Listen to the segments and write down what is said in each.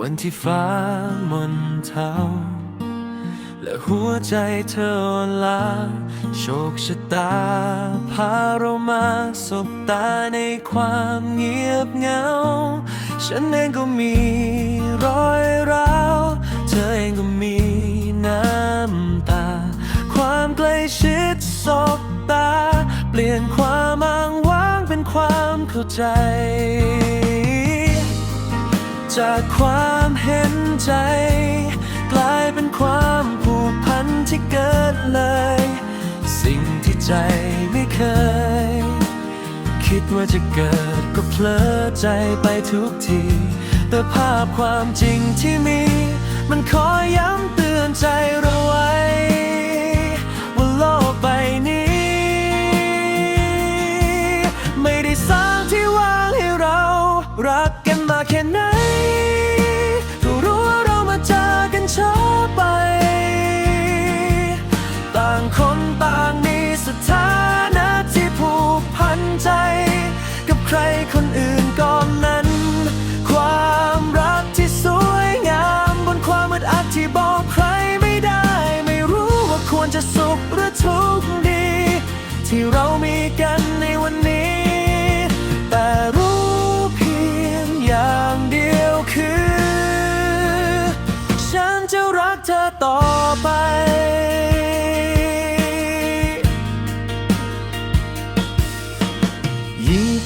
วันที่ฟ้ามนเทาและหัวใจเธอลา โชคชะตา พาเรามาสบตาในความเงียบเหงา ฉันเองก็มีรอยร้าว เธอเองก็มีน้ำตา ความใกล้ชิดสบตา เปลี่ยนความอ้างว้างเป็นความเข้าใจ จากความเห็นใจ กลายเป็นความผูกพันที่เกิดเลย สิ่งที่ใจไม่เคย คิดว่าจะเกิดก็เพลอใจไปทุกที แต่ภาพความจริงที่มี มันคอยย้ำเตือนใจ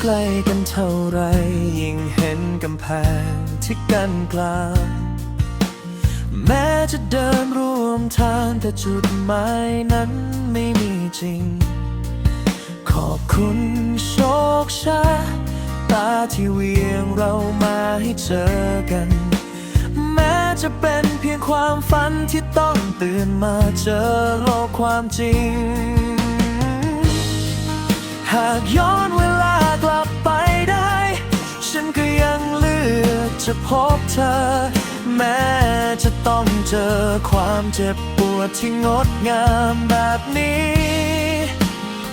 ใกล้กันเท่าไร ยิ่งเห็นกำแพงที่กันกลาง แม้จะเดินร่วมทางแต่จุดหมายนั้นไม่มีจริง ขอบคุณโชคชะตาที่เวียงเรามาให้เจอกัน แม้จะเป็นเพียงความฝันที่ต้องตื่นมาเจอโลกความจริง หากย้อน จะพบเธอ แม้จะต้องเจอความเจ็บปวดที่งดงามแบบนี้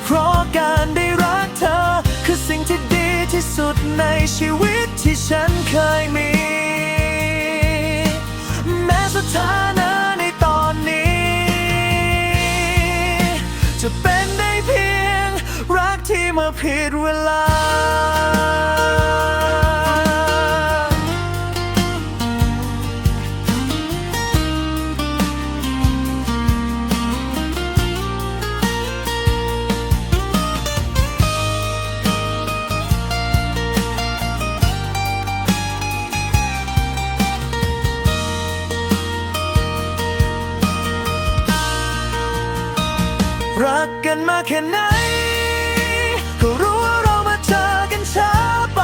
เพราะการได้รักเธอ คือสิ่งที่ดีที่สุดในชีวิตที่ฉันเคยมี แม้สถานะในตอนนี้ จะเป็นได้เพียงรักที่มาผิดเวลา รักกันมาแค่ไหน ก็รู้ว่าเรามาเจอกันช้าไป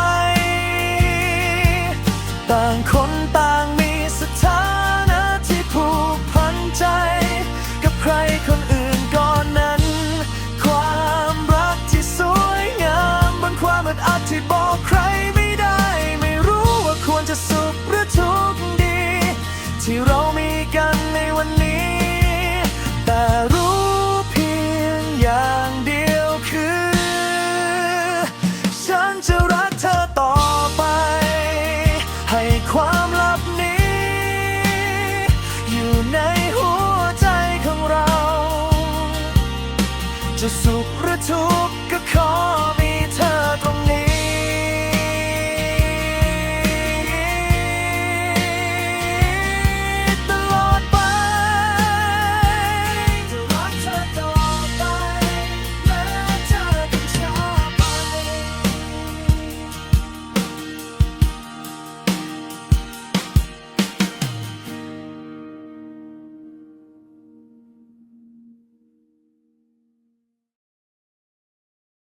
ต่างคนต่างมี จะสุขหรือทุกข์